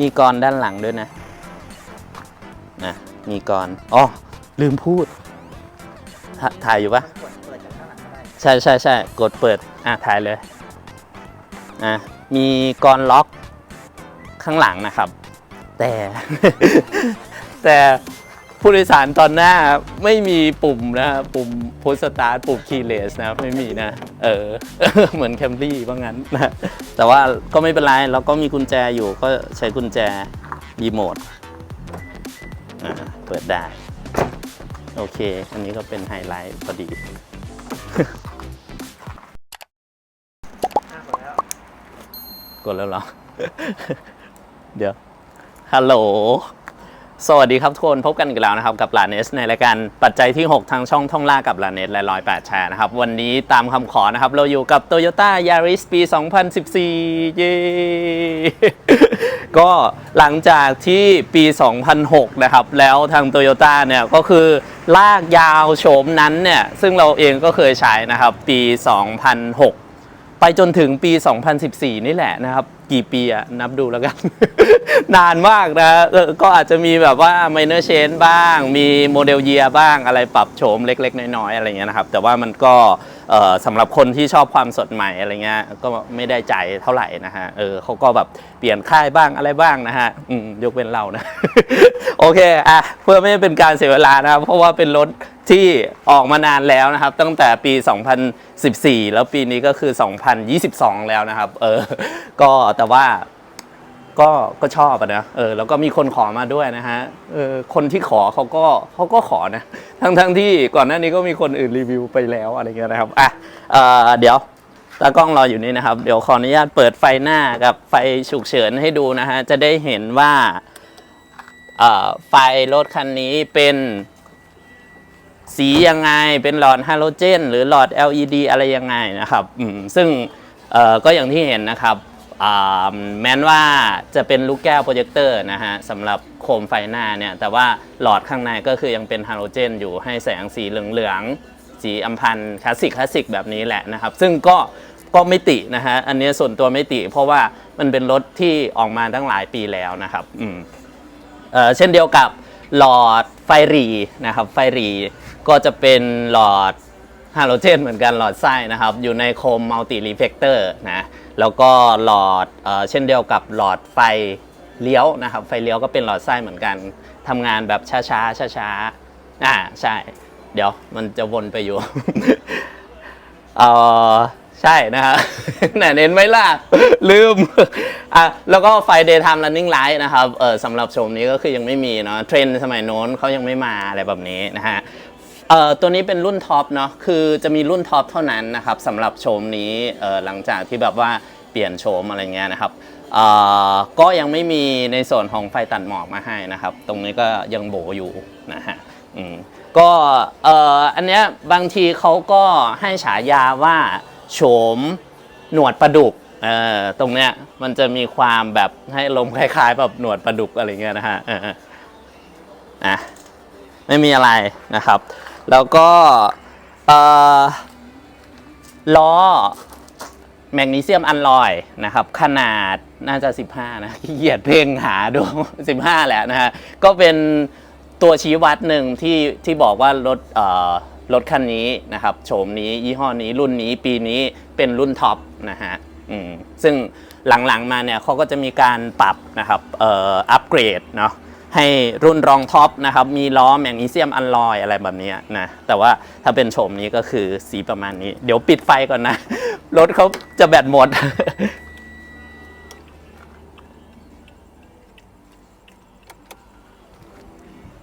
มีกรด้านหลังด้วยนะนะมีกรอ๋อลืมพูดถถ่ายอยู่ปะกดเปิดจากข้างหลังก็ได้ใช่ใช่ใช่กดเปิดอะถ่ายเลยอะมีกรล็อกข้างหลังนะครับ แต่ แต่ ผู้โดยสารตอนหน้าไม่มีปุ่มนะปุ่มพุชสตาร์ทปุ่มคีเลสนะไม่มีนะ เออ เหมือนแคมรี่ว่างั้นนะแต่ว่าก็ไม่เป็นไรเราก็มีกุญแจอยู่ก็ใช้กุญแจรีโมทเปิดได้ โอเค อันนี้ก็เป็นไฮไลท์พอดีกดแล้วกดแล้วเหรอ เดี๋ยว ฮัลโหล สวัสดีครับทุกคนพบกันอีกแล้วนะครับกับลาเนสในรายการปัจจัยที่ 6 ทางช่องท่องล่ากับลาเนสและร้อยแปดแชร์นะครับ วันนี้ตามคำขอนะครับ เราอยู่กับ Toyota Yaris ปี 2014 เย้ ก็หลังจากที่ปี 2006 นะครับ แล้วทาง Toyota เนี่ย ก็คือลากยาวโฉมนั้นเนี่ย ซึ่งเราเองก็เคยใช้นะครับ ปี 2006 ไปจนถึงปี 2014 นี่แหละนะครับ กี่ปีอะนับดูแล้วกัน นานมากนะก็อาจจะมีแบบว่า minor change บ้าง มีโมเดลเยียบ้างอะไรปรับโฉมเล็ก ๆ น้อย ๆ อะไรเงี้ยนะครับ แต่ว่ามันก็ สำหรับคนที่ชอบความสดใหม่อะไรเงี้ยก็ไม่ได้ใจเท่าไหร่นะฮะเออเขาก็แบบเปลี่ยนค่ายบ้างอะไรบ้างนะฮะอืมยกเว้นเรานะ โอเคอะเพื่อไม่ให้เป็นการเสียเวลานะครับเพราะว่าเป็นรถที่ออกมานานแล้วนะครับ ตั้งแต่ปี 2014 แล้วปีนี้ก็คือ 2022 แล้วนะครับ เออ ก็แต่ว่า ก็ก็ชอบอะนะเออแล้วก็มีคนขอมาด้วยนะฮะเออคนที่ขอเขาก็เขาก็ขอนะทั้งทั้งที่ก่อนหน้านี้ก็มีคนอื่นรีวิวไปแล้วอะไรเงี้ยนะครับอะเออเดี๋ยวตากล้องรออยู่นี่นะครับ เดี๋ยวขออนุญาตเปิดไฟหน้ากับไฟฉุกเฉินให้ดูนะฮะจะได้เห็นว่าเอ่อไฟรถคันนี้เป็นสียังไงเป็นหลอดฮาโลเจน หรือหลอด LED อะไรยังไงนะครับอืมซึ่งเอ่อก็อย่างที่เห็นนะครับ แม้นว่าจะเป็นลูกแก้วโปรเจคเตอร์นะฮะสำหรับโคมไฟหน้าเนี่ย แต่ว่าหลอดข้างในก็คือยังเป็นฮาโลเจน อยู่ให้แสงสีเหลืองๆสีอัมพันธ์คลาสสิกคลาสสิกแบบนี้แหละนะครับ ซึ่งก็ก็ไม่ตินะฮะอันนี้ส่วนตัวไม่ติ เพราะว่ามันเป็นรถที่ออกมาตั้งหลายปีแล้วนะครับอืมเอ่อเช่นเดียวกับหลอดไฟหรีนะครับไฟหรีก็จะเป็นหลอด ฮาโลเจนเหมือนกันหลอดไส้นะครับ อยู่ในโคมมัลติรีเฟกเตอร์นะแล้วก็หลอดเอเช่นเดียวกับหลอดไฟเลี้ยวนะครับ ไฟเลี้ยวก็เป็นหลอดไส้เหมือนกันทำงานแบบช้าช้าช้าช้าๆอ่าใช่ เดี๋ยวมันจะวนไปอยู่เออใช่นะฮะไหนเน้นไหมล่ะ ลืมอะแล้วก็ไฟ daytime running light นะครับเออสำหรับชมนี้ก็คือยังไม่มีเนาะเทรนด์สมัยโน้นเขายังไม่มาอะไรแบบนี้นะฮะ เอ่อตัวนี้เป็นรุ่นท็อปเนาะคือจะมีรุ่นท็อปเท่านั้นนะครับสำหรับโชมนี้เออหลังจากที่แบบว่าเปลี่ยนโฉมอะไรเงี้ยนะครับเอ่อก็ยังไม่มีในส่วนของไฟตัดหมอกมาให้นะครับ ตรงนี้ก็ยังโบอยู่นะฮะอืมก็เอ่ออันเนี้ยบางทีเขาก็ให้ฉายาว่าโฉมหนวดปลาดุกเอ่อตรงเนี้ยมันจะมีความแบบให้ลมคล้ายๆแบบหนวดปลาดุกอะไรเงี้ยนะฮะเอออะไม่มีอะไรนะครับ แล้วก็ล้อแมกนีเซียมอัลลอยนะครับ ขนาดน่าจะ 15 นะขี้เกียจเพ่งหาดู 15 แหละนะฮะก็เป็นตัวชี้วัดหนึ่งที่ที่บอกว่ารถเอ่อรถคันนี้นะครับโฉมนี้ยี่ห้อนี้รุ่นนี้ปีนี้เป็นรุ่นท็อปนะฮะอืมซึ่งหลังๆมาเนี่ยเขาก็จะมีการปรับนะครับเอ่ออัปเกรดเนาะ ให้รุ่นรองท็อปนะครับ มีล้อแมกนีเซียมอัลลอยอะไรแบบนี้นะ แต่ว่าถ้าเป็นโฉมนี้ก็คือสีประมาณนี้ เดี๋ยวปิดไฟก่อนนะ รถเขาจะแบตหมด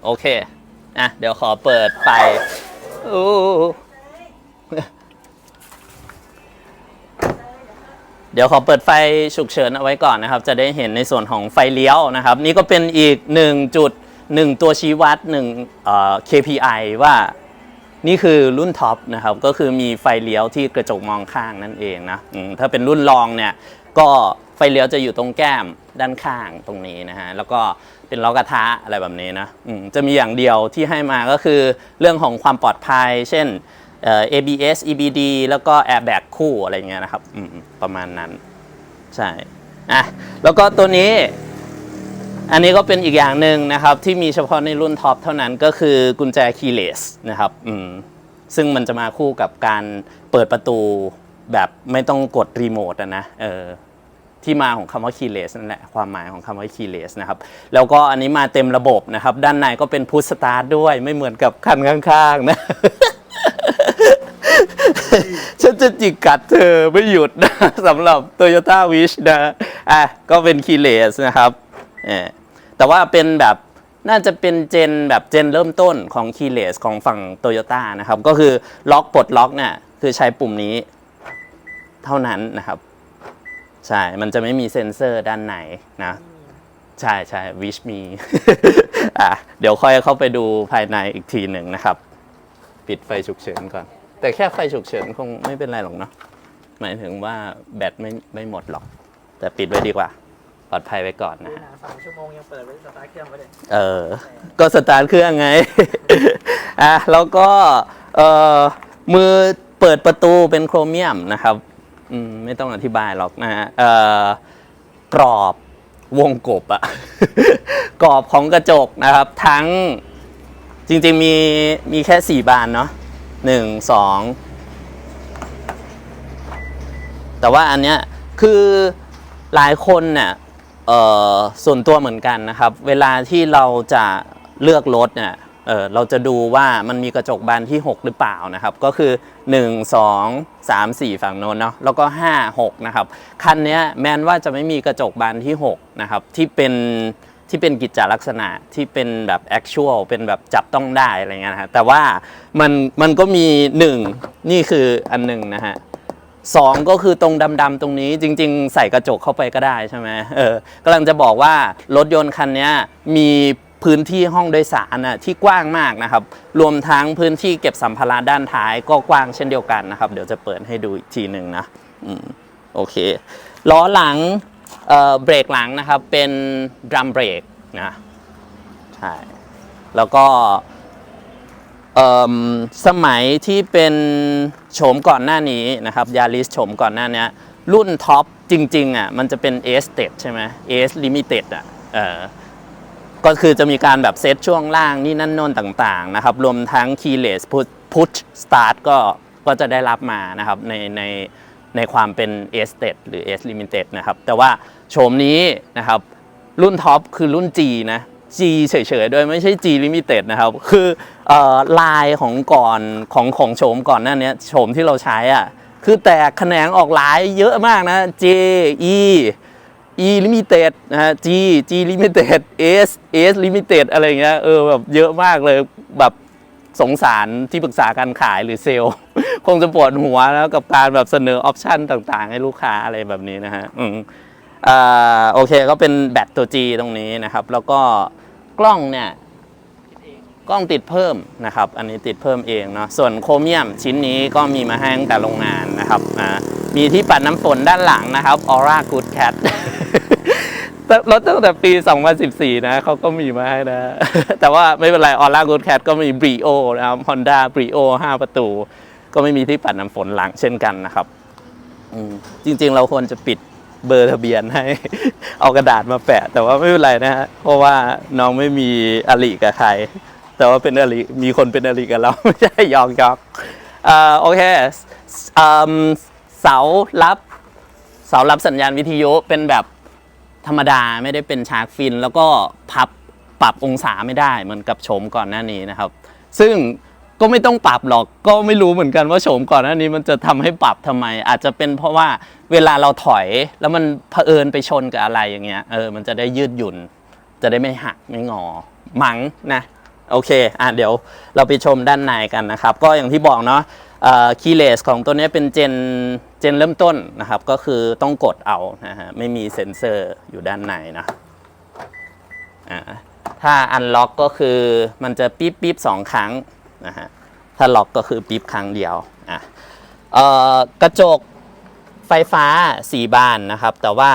โอเค อะ เดี๋ยวขอเปิดไฟอู้ เดี๋ยวขอเปิดไฟฉุกเฉินเอาไว้ก่อนนะครับ จะได้เห็นในส่วนของไฟเลี้ยวนะครับ นี่ก็เป็นอีก 1 จุด 1 ตัวชี้วัด1เอ่อ KPI ว่านี่คือรุ่นท็อปนะครับ ก็คือมีไฟเลี้ยวที่กระจกมองข้างนั่นเองนะถ้าเป็นรุ่นรองเนี่ยก็ไฟเลี้ยวจะอยู่ตรงแก้มด้านข้างตรงนี้นะฮะแล้วก็เป็นล้อกระทะอะไรแบบนี้นะจะมีอย่างเดียวที่ให้มาก็คือเรื่องของความปลอดภัย เช่น ABS EBD แล้วก็ airbag คู่อะไรเงี้ยนะครับประมาณนั้น ใช่อะแล้วก็ตัวนี้ อันนี้ก็เป็นอีกอย่างหนึ่งนะครับ ที่มีเฉพาะในรุ่นท็อปเท่านั้นก็คือกุญแจคีย์เลสนะครับซึ่งมันจะมาคู่กับการเปิดประตูแบบไม่ต้องกดรีโมทนะเออที่มาของคำว่า keyless นั่นแหละความหมายของคำว่า keyless นะครับ แล้วก็อันนี้มาเต็มระบบนะครับ ด้านในก็เป็นพุชสตาร์ทด้วยไม่เหมือนกับคันข้างๆนะฉัน จะจิกกัดเธอไม่หยุดนะสำหรับ Toyota Wish นะอะก็เป็น k e y l e s นะครับเออแต่ว่าเป็นแบบน่าจะเป็นเจนแบบเจนเริ่มต้นของ k e y l e s ของฝั่ง Toyota นะครับ ก็คือล็อกปลดล็อกเนี่ยคือใช้ปุ่มนี้เท่านั้นนะครับ ใช่ มันจะไม่มีเซ็นเซอร์ด้านในนะ ใช่ใช่ wish me อะเดี๋ยวค่อยเข้าไปดูภายในอีกทีหนึ่งนะครับ ปิดไฟฉุกเฉินก่อน แต่แค่ไฟฉุกเฉินคงไม่เป็นไรหรอกเนาะหมายถึงว่าแบตไม่ไม่หมดหรอก แต่ปิดไว้ดีกว่า ปลอดภัยไว้ก่อนนะดูฮะหนาสองชั่วโมงยังเปิดไว้สตาร์ทเครื่องไว้เลยเออ ก็สตาร์ทเครื่องไง อะแล้วก็เอ่อมือเปิดประตูเป็นโครเมียมนะครับอืมไม่ต้องอธิบายหรอกนะฮะเอ่อกรอบวงกบอะ กรอบของกระจกนะครับ ทั้งจริงๆมีมีแค่ 4 บานเนาะ หนึ่งสองแต่ว่าอันเนี้ยคือหลายคนเนี่ยเอ่อส่วนตัวเหมือนกันนะครับ เวลาที่เราจะเลือกรถเนี่ยเออเราจะดูว่ามันมีกระจกบานที่ 6 หรือเปล่านะครับ ก็คือ 1 2 3 4 ฝั่งโน้นเนาะแล้วก็ 5 6 นะครับ คันเนี้ยแม้นว่าจะไม่มีกระจกบานที่ 6 นะครับ ที่เป็น ที่เป็นกิจจลักษณะที่เป็นแบบ actual เป็นแบบจับต้องได้อะไรเงี้ยนะฮะแต่ว่ามันมันก็มี1นี่คืออันหนึ่งนะฮะสองก็คือตรงดำๆตรงนี้จริง ๆ ใส่กระจกเข้าไปก็ได้ใช่ไหมเออกำลังจะบอกว่ารถยนต์คันนี้มีพื้นที่ห้องโดยสารน่ะที่กว้างมากนะครับ รวมทั้งพื้นที่เก็บสัมภาระด้านท้ายก็กว้างเช่นเดียวกันนะครับ เดี๋ยวจะเปิดให้ดูอีกทีหนึ่งนะอืมโอเคล้อหลัง เบรกหลังนะครับเป็นดรัมเบรกนะใช่แล้วก็สมัยที่เป็นโฉมก่อนหน้านี้นะครับยาริสโฉมก่อนหน้านี้รุ่นท็อปจริงๆอะมันจะเป็น A s t e p ใช่ไหม A S Limited อะเออก็คือจะมีการแบบเซตช่วงล่างนี่นั่นโน่นต่างๆนะครับรวมทั้ง keyless push push start ก็ก็จะได้รับมานะครับในในในความเป็น A s t e p หรือ A S Limited นะครับแต่ว่า โฉมนี้นะครับ รุ่นท็อปคือรุ่น G นะ G เฉยๆด้วยไม่ใช่ G Limited นะครับ คืออลายของก่อนของของโฉมก่อนหน้าเนี้ยโฉมที่เราใช้อะคือแตกแขนงออกหลายเยอะมากนะ J E E Limited นะฮะ G G Limited S S Limited อะไรอย่างเงี้ยเออแบบเยอะมากเลยแบบสงสารที่ปรึกษาการขายหรือเซลล์ คงจะปวดหัวแล้วกับการแบบเสนอออปชันต่างๆ ให้ลูกค้าอะไรแบบนี้นะฮะ อ่าโอเคก็เป็นแบตตัว G ตรงนี้นะครับ แล้วก็กล้องเนี่ยกล้องติดเพิ่มนะครับ อันนี้ติดเพิ่มเองเนาะ ส่วนโครเมียมชิ้นนี้ก็มีมาให้ตั้งแต่โรงงานนะครับอ่ามีที่ปัดน้ำฝนด้านหลังนะครับ Aura Good Cat รถตั้งแต่ปี 2014 นะเขาก็มีมาให้นะ แต่ว่าไม่เป็นไร Aura Good Cat ก็มี Brio นะครับ Honda Brio 5 ประตู ก็ไม่มีที่ปัดน้ำฝนหลังเช่นกันนะครับ จริงๆเราควรจะปิด เบอร์ทะเบียนให้ เอากระดาษมาแปะ แต่ว่าไม่เป็นไรนะฮะเพราะว่าน้องไม่มีอลิกับใคร แต่ว่าเป็นอลิมีคนเป็นอลิกับเราไม่ใช่ยอกยอกโอเคเสารับเสารับสัญญาณวิทยุเป็นแบบธรรมดาไม่ได้เป็นชาร์กฟิน แล้วก็พับปรับองศาไม่ได้เหมือนกับโฉมก่อนหน้านี้นะครับ ซึ่ง ก็ไม่ต้องปรับหรอก ก็ไม่รู้เหมือนกันว่าโฉมก่อนหน้านี้มันจะทำให้ปรับทำไม อาจจะเป็นเพราะว่าเวลาเราถอยแล้วมันเผอิญไปชนกับอะไรอย่างเงี้ย เออ มันจะได้ยืดหยุ่น จะได้ไม่หักไม่งอ มังนะ โอเค อะเดี๋ยวเราไปชมด้านในกันนะครับ ก็อย่างที่บอกเนาะคีเลสของตัวนี้เป็นเจน เจนเริ่มต้นนะครับ ก็คือต้องกดเอานะฮะ ไม่มีเซ็นเซอร์อยู่ด้านในนะอ่าถ้าอันล็อกก็คือมันจะปี๊บปี๊บสองครั้ง นะฮะถ้าล็อกก็คือปี๊บครั้งเดียวอะเอ่อกระจกไฟฟ้าสีบานนะครับ แต่ว่า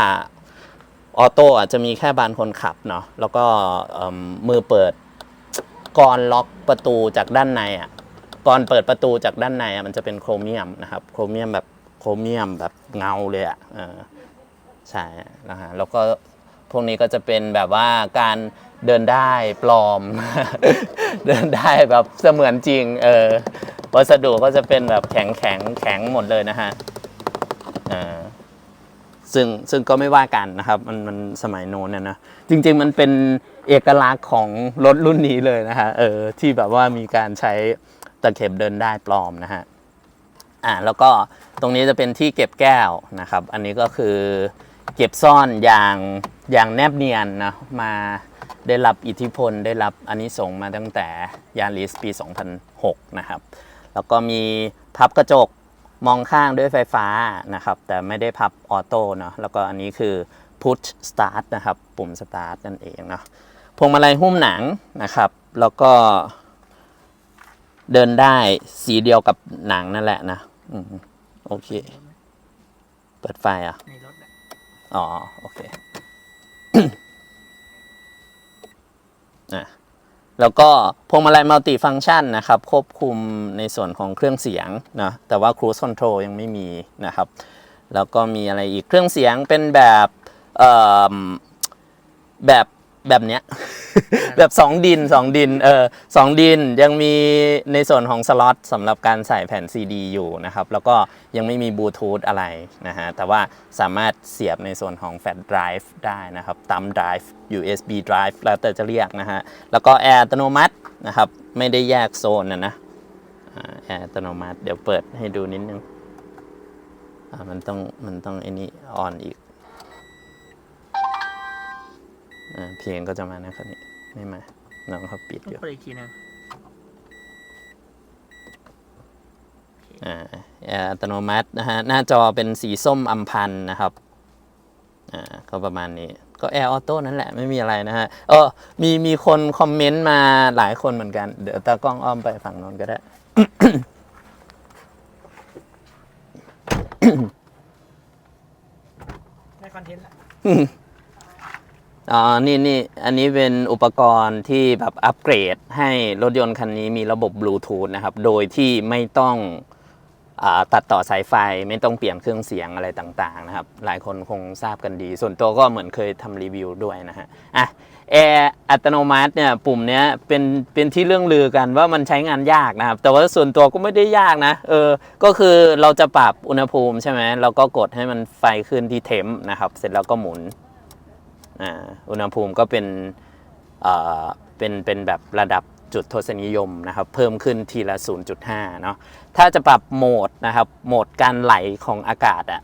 ออโต้อาจจะมีแค่บานคนขับเนาะแล้วก็มือเปิดก่อนล็อกประตูจากด้านในอะก่อนเปิดประตูจากด้านในอะมันจะเป็นโครเมียมนะครับโครเมียมแบบโครเมียมแบบเงาเลยอะใช่นะฮะแล้วก็พวกนี้ก็จะเป็นแบบว่าการ เดินได้ปลอม เดินได้แบบเสมือนจริง เออวัสดุก็จะเป็นแบบแข็งแข็งแข็งหมดเลยนะฮะอ่าซึ่งซึ่งก็ไม่ว่ากันนะครับ มันมันสมัยโน้นเนี่ยนะจริง ๆ มันเป็นเอกลักษณ์ของรถรุ่นนี้เลยนะฮะเออที่แบบว่ามีการใช้ตะเข็บเดินได้ปลอมนะฮะอ่าแล้วก็ตรงนี้จะเป็นที่เก็บแก้วนะครับ อันนี้ก็คือเก็บซ่อนอย่างอย่างแนบเนียนนะมา ได้รับอิทธิพลได้รับอันนี้ส่งส์มาตั้งแต่ยาริสปี 2006 นะครับ แล้วก็มีพับกระจกมองข้างด้วยไฟฟ้านะครับ แต่ไม่ได้พับออโต้เนาะแล้วก็อันนี้คือ push start นะครับ ปุ่ม start นั่นเองเนาะพวงมาลัยหุ้มหนังนะครับ แล้วก็ เดินได้สีเดียวกับหนังนั่นแหละนะอืมโอเค เปิดไฟอะในรถแหละอ๋อ โอเค อะแล้วก็พวงมาลัยมัลติฟังก์ชันนะครับ ควบคุมในส่วนของเครื่องเสียงนะแต่ว่า Cruise Control ยังไม่มีนะครับ แล้วก็มีอะไรอีกเครื่องเสียงเป็นแบบแบบแบบเนี้ย แบบสองดินสองดินเออสองดินยังมีในส่วนของสล็อตสำหรับการใส่แผ่นซีดีอยู่นะครับ แล้วก็ยังไม่มีบลูทูธอะไรนะฮะ แต่ว่าสามารถเสียบในส่วนของแฟลชไดรฟ์ได้นะครับตัมไดรฟ์ USB drive แล้วแต่จะเรียกนะฮะ แล้วก็แอร์อัตโนมัตินะครับ ไม่ได้แยกโซนนะนะแอร์อัตโนมัติเดี๋ยวเปิดให้ดูนิดนึงมันต้องมันต้องไอ้นี่ออนอีก อ่าเพลงก็จะมานะครับนี่ไม่มาน้องเขาปิดต้องอยู่เปิดอีกทีหนึงอ่าแอร์อัตโนมัตินะฮะหน้าจอเป็นสีส้มอัมพันธ์นะครับอ่าก็ประมาณนี้ก็แอร์ออโต้นั่นแหละไม่มีอะไรนะฮะเออมีมีคนคอมเมนต์มาหลายคนเหมือนกัน เดี๋ยวตากล้องอ้อมไปฝั่งโน้นก็ได้ ได้คอนเทนต์ละ อ๋อนี่นี่อันนี้เป็นอุปกรณ์ที่แบบอัปเกรดให้รถยนต์คันนี้มีระบบบลูทูธนะครับ โดยที่ไม่ต้องอตัดต่อสายไฟไม่ต้องเปลี่ยนเครื่องเสียงอะไรต่างๆนะครับ หลายคนคงทราบกันดี ส่วนตัวก็เหมือนเคยทำรีวิวด้วยนะฮะอะแอร์อัตโนมัติเนี่ยปุ่มเนี้ยเป็นเป็นที่เรื่องลือกันว่ามันใช้งานยากนะครับ แต่ว่าส่วนตัวก็ไม่ได้ยากนะเออก็คือเราจะปรับอุณหภูมิใช่ไหมเราก็กดให้มันไฟขึ้นที่เทมนะครับ เสร็จแล้วก็หมุน อุณหภูมิก็เป็นเอ่อเป็นเป็นแบบระดับจุดทศนิยมนะครับ เพิ่มขึ้นทีละ 0.5 เนาะถ้าจะปรับโหมดนะครับ โหมดการไหลของอากาศอะ่ะ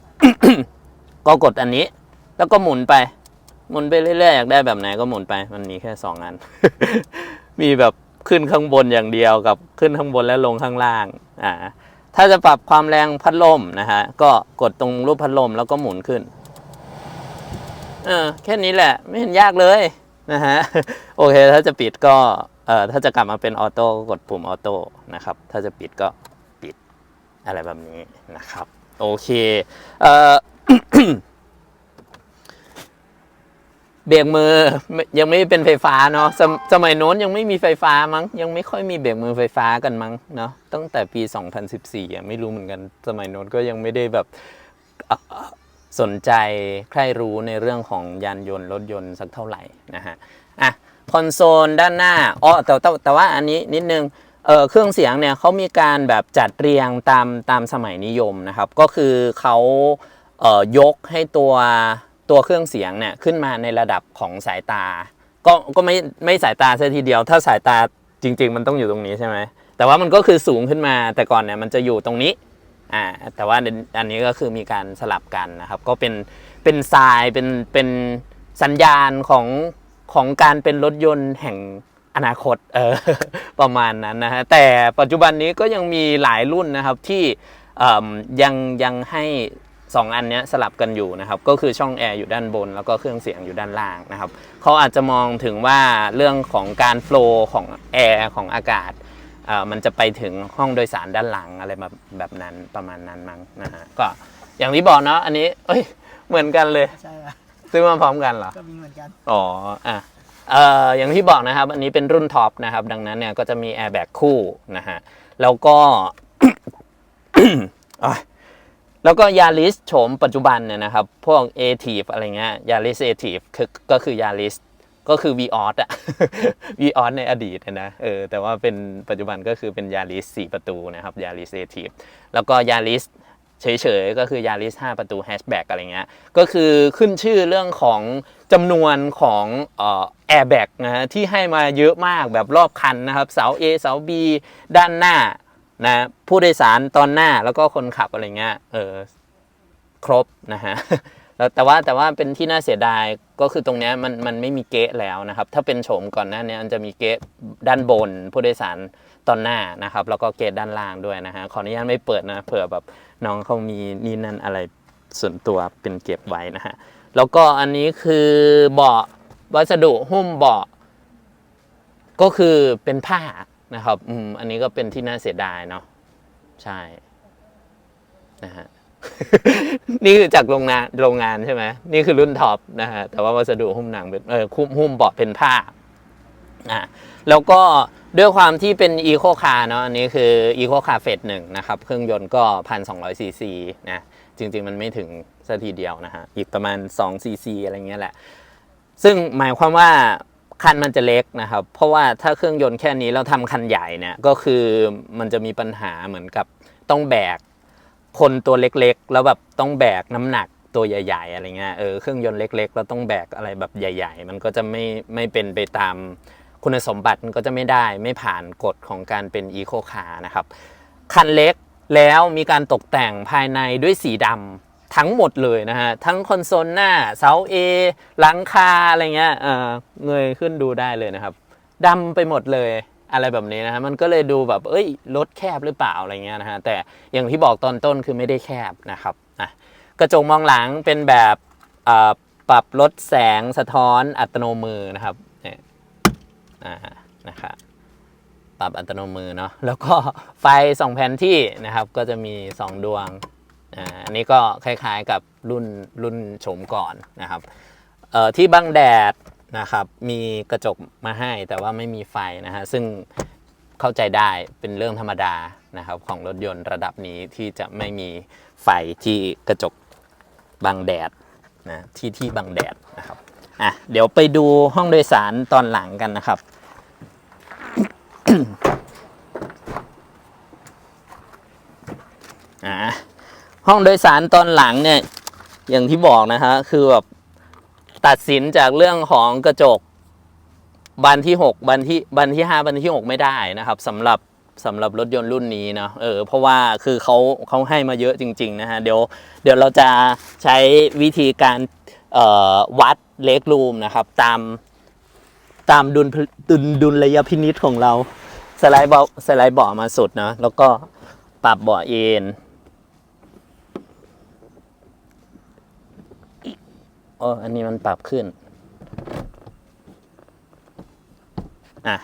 ก็กดอันนี้ แล้วก็หมุนไป หมุนไปเรื่อยๆอยากได้แบบไหนก็หมุนไป มันมีแค่ 2 อัน มีแบบขึ้นข้างบนอย่างเดียวกับขึ้นข้างบนและลงข้างล่างอ่าถ้าจะปรับความแรงพัดลมนะฮะก็กดตรงรูปพัดลมแล้วก็หมุนขึ้น เออแค่นี้แหละ ไม่เห็นยากเลยนะฮะโอเค ถ้าจะปิดก็เอ่อถ้าจะกลับมาเป็นออโต้กดปุ่มออโต้นะครับ ถ้าจะปิดก็ปิดอะไรแบบนี้นะครับ โอเคเอ่อเบรกมือยังไม่เป็นไฟฟ้าเนาะสมสมัยโน้นยังไม่มีไฟฟ้ามั้ง ยังไม่ค่อยมีเบรกมือไฟฟ้ากันมั้งเนาะตั้งแต่ปี 2014อะไม่รู้เหมือนกัน สมัยโน้นก็ยังไม่ได้แบบ สนใจใคร่รู้ในเรื่องของยานยนต์รถยนต์สักเท่าไหร่นะฮะอะคอนโซลด้านหน้าอ๋อแต่แต่แต่ว่าอันนี้นิดนึงเออเครื่องเสียงเนี่ยเขามีการแบบจัดเรียงตามตามสมัยนิยมนะครับ ก็คือเขาเอ่อยกให้ตัวตัวเครื่องเสียงเนี่ยขึ้นมาในระดับของสายตา ก็ก็ไม่ไม่สายตาซะทีเดียว ถ้าสายตาจริง ๆ มันต้องอยู่ตรงนี้ใช่ไหมแต่ว่ามันก็คือสูงขึ้นมาแต่ก่อนเนี่ยมันจะอยู่ตรงนี้ อ่าแต่ว่าอันนี้ก็คือมีการสลับกันนะครับ ก็เป็นเป็นทรายเป็นเป็นสัญญาณของของการเป็นรถยนต์แห่งอนาคตเออประมาณนั้นนะฮะแต่ปัจจุบันนี้ก็ยังมีหลายรุ่นนะครับที่ยังยังให้ 2 อันนี้สลับกันอยู่นะครับ ก็คือช่องแอร์อยู่ด้านบน แล้วก็เครื่องเสียงอยู่ด้านล่างนะครับเขาอาจจะมองถึงว่าเรื่องของการโฟล์ของแอร์ของอากาศ มันจะไปถึงห้องโดยสารด้านหลังอะไรแบบแบบนั้นประมาณนั้นมั้งนะฮะก็อย่างที่บอกเนาะอันนี้ เอ้ยเหมือนกันเลย ใช่ป่ะซื้อมาพร้อมกันเหรอ ก็มีเหมือนกัน อ๋ออะเอ่ออย่างที่บอกนะครับ อันนี้เป็นรุ่นท็อปนะครับ ดังนั้นเนี่ยก็จะมีแอร์แบ็กคู่นะฮะ แล้วก็โอ๊ยแล้วก็ยาริสโฉมปัจจุบันเนี่ยนะครับ พวก a t i v อะไรเงี้ยยาริส a t i v คือก็คือยาริส ก็คือ v ีออสอะ v ีออสในอดีตนะเออแต่ว่าเป็นปัจจุบันก็คือเป็นยาริส4ประตูนะครับยาริส a t i v แล้วก็ยาริสเฉยๆ ก็คือยาริส5ประตูแฮชแบ็กอะไรเงี้ย ก็คือขึ้นชื่อเรื่องของจำนวนของออแอร์แบ็กนะฮะที่ให้มาเยอะมากแบบรอบคันนะครับ เสา A เสา B ด้านหน้านะผู้โดยสารตอนหน้าแล้วก็คนขับอะไรเงี้ยเออครบนะฮะ แล้วแต่ว่าแต่ว่าเป็นที่น่าเสียดายก็คือตรงนี้มันมันไม่มีเกะแล้วนะครับ ถ้าเป็นโฉมก่อนหน้านี้มันจะมีเกะด้านบนผู้โดยสารตอนหน้านะครับ แล้วก็เกะด้านล่างด้วยนะฮะขออนุญาตไม่เปิดนะเผื่อแบบน้องเขามีนี่นั่นอะไรส่วนตัวเป็นเก็บไว้นะฮะแล้วก็อันนี้คือเบาะวัสดุหุ้มเบาะก็คือเป็นผ้านะครับ อืม อันนี้ก็เป็นที่น่าเสียดายเนาะ ใช่ นะฮะ นี่คือจากโรงงานโรงงานใช่ไหมนี่คือรุ่นท็อปนะฮะแต่ว่าวัสดุหุ้มหนังเป็นเออคุ้มหุ้มเบาะเป็นผ้าอะแล้วก็ด้วยความที่เป็นอีโคคาร์เนาะอันนี้คืออีโคคาร์เฟสหนึ่งนะครับ เครื่องยนต์ก็พันสองร้อยซีซีนะจริง ๆ มันไม่ถึงสักทีเดียวนะฮะอีกประมาณ2ซีซีอะไรเงี้ยแหละ ซึ่งหมายความว่าคันมันจะเล็กนะครับ เพราะว่าถ้าเครื่องยนต์แค่นี้เราทำคันใหญ่เนี่ยก็คือมันจะมีปัญหาเหมือนกับต้องแบก คนตัวเล็กๆ แล้วแบบต้องแบกน้ำหนักตัวใหญ่ ๆ อะไรเงี้ยเออเครื่องยนต์เล็กๆแล้วต้องแบกอะไรแบบใหญ่ ๆ มันก็จะไม่ไม่เป็นไปตามคุณสมบัติมันก็จะไม่ได้ไม่ผ่านกฎของการเป็นอีโคคาร์นะครับคันเล็กแล้วมีการตกแต่งภายในด้วยสีดำทั้งหมดเลยนะฮะ ทั้งคอนโซลหน้าเสา A หลังคาอะไรเงี้ยเออเงยขึ้นดูได้เลยนะครับดำไปหมดเลย อะไรแบบนี้นะฮะมันก็เลยดูแบบเอ้ยรถแคบหรือเปล่าอะไรเงี้ยนะฮะแต่อย่างที่บอกตอนต้นคือไม่ได้แคบนะครับอะกระจกมองหลังเป็นแบบปรับลดแสงสะท้อนอัตโนมือนะครับเนี่ยอ่านะครับปรับอัตโนมือเนาะแล้วก็ไฟสองแผนที่นะครับก็จะมี 2 ดวงอ่าอันนี้ก็คล้ายๆกับรุ่นรุ่นโฉมก่อนนะครับเอ่อที่บังแดด นะครับ มีกระจกมาให้แต่ว่าไม่มีไฟนะฮะ ซึ่งเข้าใจได้เป็นเรื่องธรรมดานะครับของรถยนต์ระดับนี้ที่จะไม่มีไฟที่กระจกบังแดดนะที่ที่บังแดดนะครับอะเดี๋ยวไปดูห้องโดยสารตอนหลังกันนะครับอ่าห้องโดยสารตอนหลังเนี่ยอย่างที่บอกนะฮะคือแบบ ตัดสินจากเรื่องของกระจกบานที่ 6บานที่บานที่ 5บานที่ 6 ไม่ได้นะครับสำหรับสำหรับรถยนต์รุ่นนี้เนาะเออเพราะว่าคือเขาเขาให้มาเยอะจริงๆนะฮะเดี๋ยวเดี๋ยวเราจะใช้วิธีการเอ่อวัดเล็กรูมนะครับ ตามตามดุลดุลดุลยพินิษของเรา สไลด์เบาสไลด์เบามาสุดนะแล้วก็ปรับเบาะเอ็น โอ้อันนี้มันปรับขึ้น อะ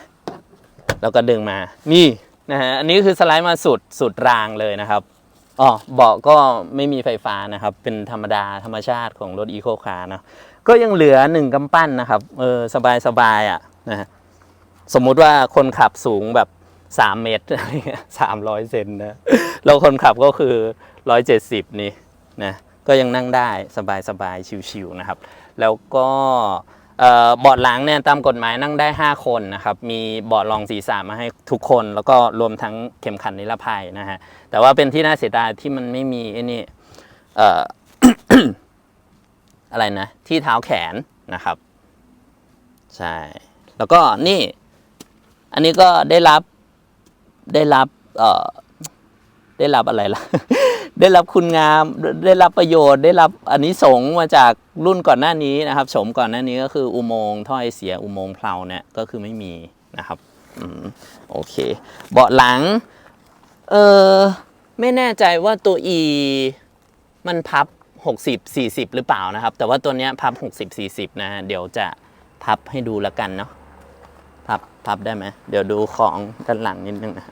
แล้วก็ดึงมา นี่นะฮะ อันนี้คือสไลด์มาสุดสุดรางเลยนะครับอ๋อเบาะก็ไม่มีไฟฟ้านะครับ เป็นธรรมดาธรรมชาติของรถอีโคคาร์นะก็ยังเหลือหนึ่งกำปั้นนะครับ เออสบายสบายอะนะฮะสมมุติว่าคนขับสูงแบบ3เมตรอะไรเงี้ยสามร้อยเซนนะแล้วคนขับก็คือ170นี่นะ ก็ยังนั่งได้สบายๆชิวๆนะครับ แล้วก็เบาะหลังเนี่ยตามกฎหมายนั่งได้ 5 คนนะครับ มีเบาะรองศีรษะมาให้ทุกคน แล้วก็รวมทั้งเข็มขัดนิรภัยนะฮะ แต่ว่าเป็นที่น่าเสียดายที่มันไม่มีไอ้นี่ออะไรนะ ที่เท้าแขนนะครับ ใช่ แล้วก็นี่ อันนี้ก็ได้รับได้รับเอ่อได้รับอะไรล่ะ ได้รับคุณงามได้รับประโยชน์ ได้รับอันนี้สงมาจากรุ่นก่อนหน้านี้นะครับโฉมก่อนหน้านี้ก็คืออุโมงค์ท่อไอเสียอุโมงค์เพลาเนี่ยก็คือไม่มีนะครับอืมโอเค เบาะหลังเออไม่แน่ใจว่าตัว E มันพับ 60 40 หรือเปล่านะครับ แต่ว่าตัวเนี้ยพับ 60 40 นะฮะเดี๋ยวจะพับให้ดูแล้วกันเนาะพับพับได้ไหมเดี๋ยวดูของด้านหลังนิดนึงนะ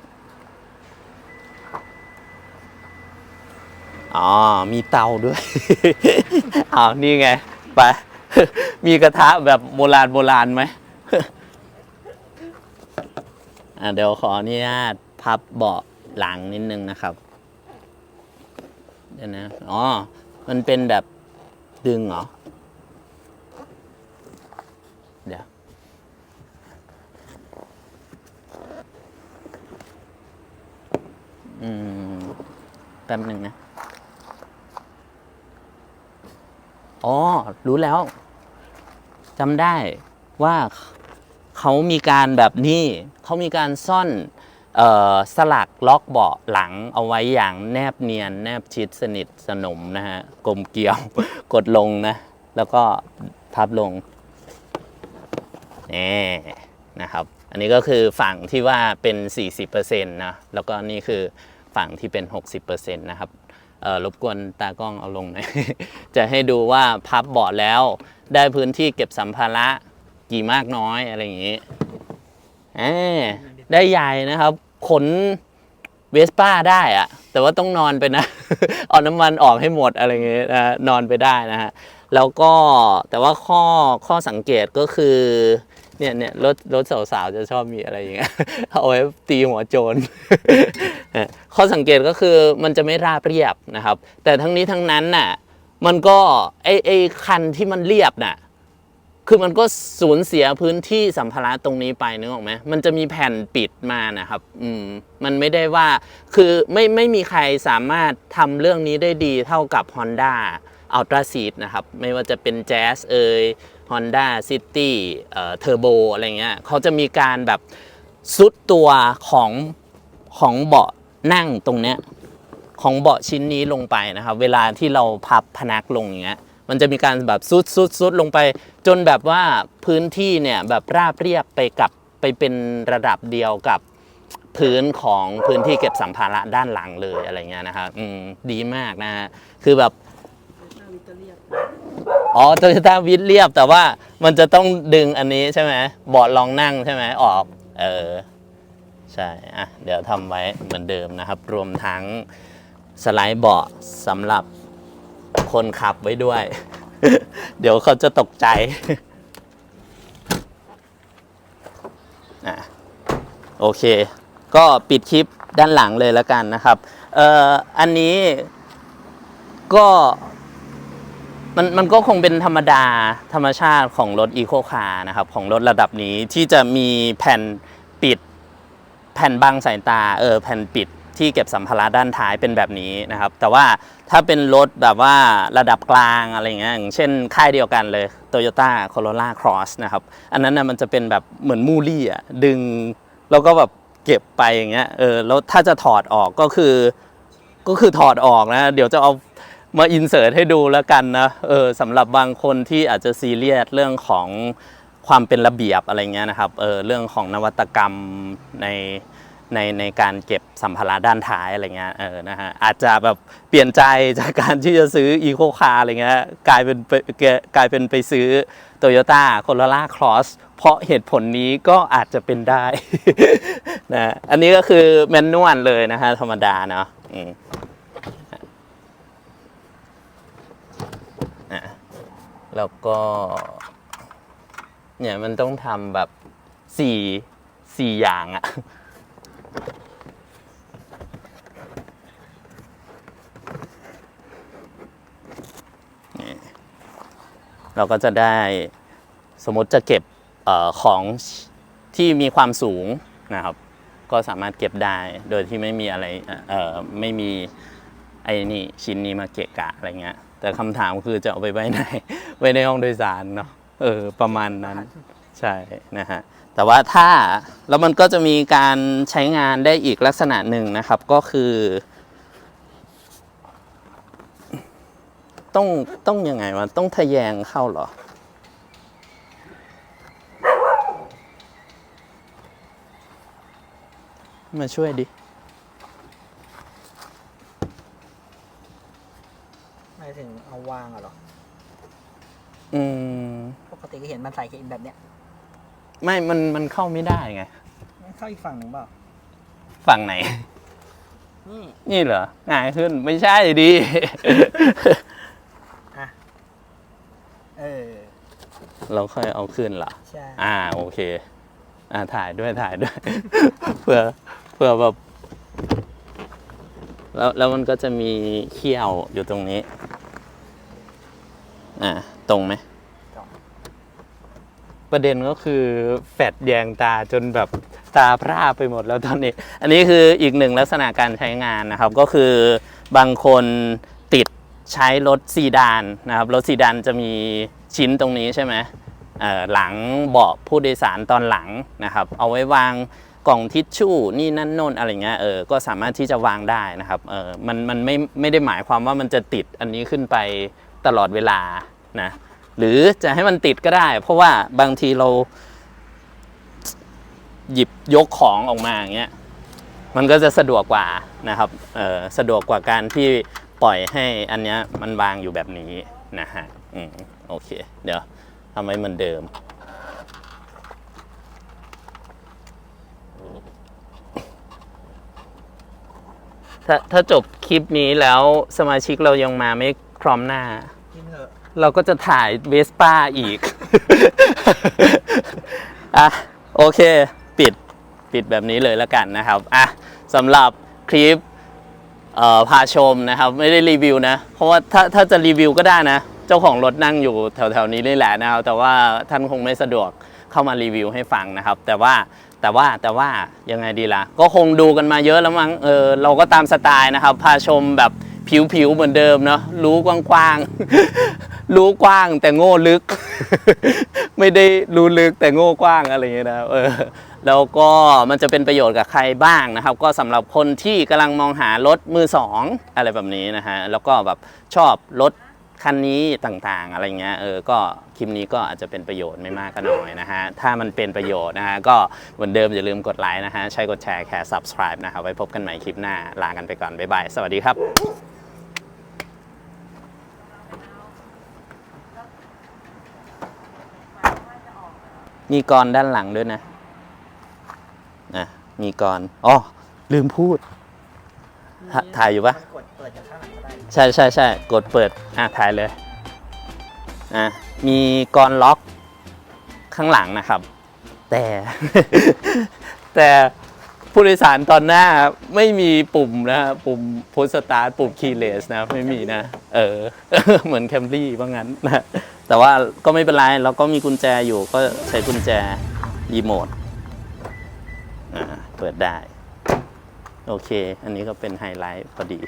อ๋อ มีเตาด้วย อ้าวนี่ไง ไป มีกระทะแบบโบราณโบราณไหมอะเดี๋ยวขออนุญาตพับเบาะหลังนิดนึงนะครับ เดี๋ยวนะ อ๋อ มันเป็นแบบดึงเหรอ เดี๋ยว อืม แป๊บหนึ่งนะ อ๋อ รู้แล้วจำได้ว่าเขามีการแบบนี้ เขามีการซ่อนออสลักล็อกเบาะหลังเอาไว้อย่างแนบเนียน แนบชิดสนิทสนมนะฮะกลมเกลียว กดลงนะ แล้วก็พับลงนี่นะครับ อันนี้ก็คือฝั่งที่ว่าเป็น 40%นะแล้วก็นี่คือฝั่งที่เป็น 60%นะครับ รบกวนตากล้องเอาลงหน่อย จะให้ดูว่าพับเบาะแล้ว ได้พื้นที่เก็บสัมภาระกี่มากน้อยอะไรอย่างนี้ได้ใหญ่นะครับ ขนเวสป้าได้อะแต่ว่าต้องนอนไปนะ เอาน้ำมันออกให้หมดอะไรอย่างเงี้ยนะนอนไปได้นะฮะ แล้วก็แต่ว่าข้อข้อสังเกตก็คือ เนี่ยเนี่ยรถรถสาวๆจะชอบมีอะไรอย่างเงี้ยเอาไว้ตีหัวโจรข้อสังเกตก็คือมันจะไม่ราบเรียบนะครับ แต่ทั้งนี้ทั้งนั้นน่ะมันก็ไอไอคันที่มันเรียบน่ะคือมันก็สูญเสียพื้นที่สัมภาระตรงนี้ไปนึกออกไหมมันจะมีแผ่นปิดมานะครับ อืมมันไม่ได้ว่าคือไม่ไม่มีใครสามารถทำเรื่องนี้ได้ดีเท่ากับ Honda Ultra Seat นะครับ ไม่ว่าจะเป็น Jazz เอย Honda City เอ่อ Turbo อะไรเงี้ยเขาจะมีการแบบซุดตัวของของเบาะนั่งตรงเนี้ยของเบาะชิ้นนี้ลงไปนะครับ เวลาที่เราพับพนักลงอย่างเงี้ยมันจะมีการแบบซุดซุดซุดลงไป จนแบบว่าพื้นที่เนี่ยแบบราบเรียบไปกับไปเป็นระดับเดียวกับพื้นของพื้นที่เก็บสัมภาระด้านหลังเลยอะไรเงี้ยนะครับดีมากนะฮะคือแบบ หน้าวิกก็เรียบ อ๋อโตโยต้าวิดเรียบแต่ว่ามันจะต้องดึงอันนี้ใช่ไหมเบาะรองนั่งใช่ไหมออก เออ ใช่อะเดี๋ยวทำไว้เหมือนเดิมนะครับ รวมทั้งสไลด์เบาะสำหรับคนขับไว้ด้วย เดี๋ยวเขาจะตกใจอะโอเค ก็ปิดคลิปด้านหลังเลยแล้วกันนะครับ เอ่อ อันนี้ก็ มันมันก็คงเป็นธรรมดาธรรมชาติของรถอีโคคาร์นะครับ ของรถระดับนี้ที่จะมีแผ่นปิด แผ่นบังสายตาเออแผ่นปิดที่เก็บสัมภาระด้านท้ายเป็นแบบนี้นะครับ แต่ว่าถ้าเป็นรถแบบว่าระดับกลางอะไรเงี้ยอย่างเช่นค่ายเดียวกันเลย Toyota Corolla Cross นะครับ อันนั้นนะมันจะเป็นแบบเหมือนมูลี่อะดึงแล้วก็แบบเก็บไปอย่างเงี้ยเออแล้วถ้าจะถอดออกก็คือ ก็คือถอดออกนะ เดี๋ยวจะเอา มาอินเสิร์ตให้ดูแล้วกันนะเออสำหรับบางคนที่อาจจะซีเรียสเรื่องของความเป็นระเบียบอะไรเงี้ยนะครับเออเรื่องของนวัตกรรมในในในการเก็บสัมภาระด้านท้ายอะไรเงี้ยเออนะฮะอาจจะแบบเปลี่ยนใจจากการที่จะซื้ออีโคคาร์อะไรเงี้ยกลายเป็นไปกลายเป็นไปซื้อ Toyota Corolla Cross เพราะเหตุผลนี้ก็อาจจะเป็นได้นะอันนี้ก็คือแมนนวลเลยนะฮะธรรมดาเนาะอืมอะ แล้วก็ เนี่ยมันต้องทำแบบสี่สี่อย่างอะ่ะเราก็จะได้สมมติจะเก็บออของที่มีความสูงนะครับ ก็สามารถเก็บได้โดยที่ไม่มีอะไรไม่มีไอ้นี่ชิ้นนี้มาเกะกะอะไรเงี้ยแต่คำถามคือจะเอาไปไว้ไหน ไว้ในห้องโดยสารเนาะเออประมาณนั้น ใช่นะฮะแต่ว่าถ้าแล้วมันก็จะมีการใช้งานได้อีกลักษณะหนึ่งนะครับก็คือ ต้องต้องยังไงวะต้องทะแยงเข้าเหรอมาช่วยดิหมายถึงเอาวางอะเหรอ อืม ปกติก็เห็นมันใส่เกมแบบเนี้ยไม่ มัน มันเข้าไม่ได้ไงงั้นเข้าอีกฝั่งหนึ่งเปล่าฝั่งไหน นี่นี่เหรอง่ายขึ้น ไม่ใช่ดิอะเออเราค่อยเอาขึ้นเหรอ ใช่อ่า โอเค อ่า ถ่ายด้วย ถ่ายด้วยเพื่อเพื่อแบบเแล้ว แล้วมันก็จะมีเขี้ยวอยู่ตรงนี้ อ่า ตรงไหม ประเด็นก็คือแฟดแยงตาจนแบบตาพร่าไปหมดแล้วตอนนี้ อันนี้คืออีกหนึ่งลักษณะการใช้งานนะครับ ก็คือบางคนติดใช้รถซีดานนะครับ รถซีดานจะมีชิ้นตรงนี้ใช่ไหมหลังเบาะผู้โดยสารตอนหลังนะครับ เอาไว้วางกล่องทิชชู่นี่นั่นโน่นอะไรเงี้ยเออก็สามารถที่จะวางได้นะครับเออมันมันไม่ไม่ได้หมายความว่ามันจะติดอันนี้ขึ้นไปตลอดเวลานะ หรือจะให้มันติดก็ได้ เพราะว่าบางทีเรา หยิบยกของออกมาอย่างเงี้ยมันก็จะสะดวกกว่านะครับเออสะดวกกว่าการที่ปล่อยให้อันเนี้ยมันวางอยู่แบบนี้นะฮะอืมโอเค เดี๋ยวทำให้เหมันเดิมถ้าถ้าจบคลิปนี้แล้วสมาชิกเรายังมาไม่พร้อมหน้า เราก็จะถ่ายเวสป้าอีก อะ โอเค ปิดปิดแบบนี้เลยแล้วกันนะครับ อะสำหรับคลิปเอ่อพาชมนะครับ ไม่ได้รีวิวนะ เพราะว่าถ้าถ้าจะรีวิวก็ได้นะ เจ้าของรถนั่งอยู่แถวๆนี้นี่แหละนะครับ แต่ว่าท่านคงไม่สะดวกเข้ามารีวิวให้ฟังนะครับ แต่ว่าแต่ว่าแต่ว่ายังไงดีล่ะ ก็คงดูกันมาเยอะแล้วมั้งเออเราก็ตามสไตล์นะครับ พาชมแบบ ผิวๆเหมือนเดิมเนาะรู้กว้างๆ รู้กว้างแต่โง่ลึก ไม่ได้รู้ลึกแต่โง่กว้างอะไรอย่างเงี้ยนะเออแล้วก็มันจะเป็นประโยชน์กับใครบ้างนะครับ ก็สำหรับคนที่กำลังมองหารถมือสองอะไรแบบนี้นะฮะแล้วก็แบบชอบรถคันนี้ต่างๆ อะไรเงี้ยเออก็คลิปนี้ก็อาจจะเป็นประโยชน์ไม่มากก็น้อยนะฮะ ถ้ามันเป็นประโยชน์นะฮะ ก็เหมือนเดิมอย่าลืมกดไลค์นะฮะ ใช้กดแชร์แค่ subscribe นะครับไว้พบกันใหม่คลิปหน้า ลากันไปก่อน บ๊ายบาย สวัสดีครับ มีกรด้านหลังด้วยนะนะมีกรอ๋อลืมพูด ถ่าถ่ายอยู่ปะมันกดเปิดจากข้างหลังก็ได้ใช่ใช่ใช่กดเปิดอะถ่ายเลยอะมีกรล็อกข้างหลังนะครับ แต่ แต่ผู้โดยสารตอนหน้าไม่มีปุ่มนะปุ่มโพสตาร์ทปุ่มคีย์เลสนะ ไม่มีนะ เออ เหมือนแคมรี่ว่างั้นนะ แต่ว่าก็ไม่เป็นไรเราก็มีกุญแจอยู่ก็ใช้กุญแจรีโมทเปิดได้ โอเค อันนี้ก็เป็นไฮไลท์พอดี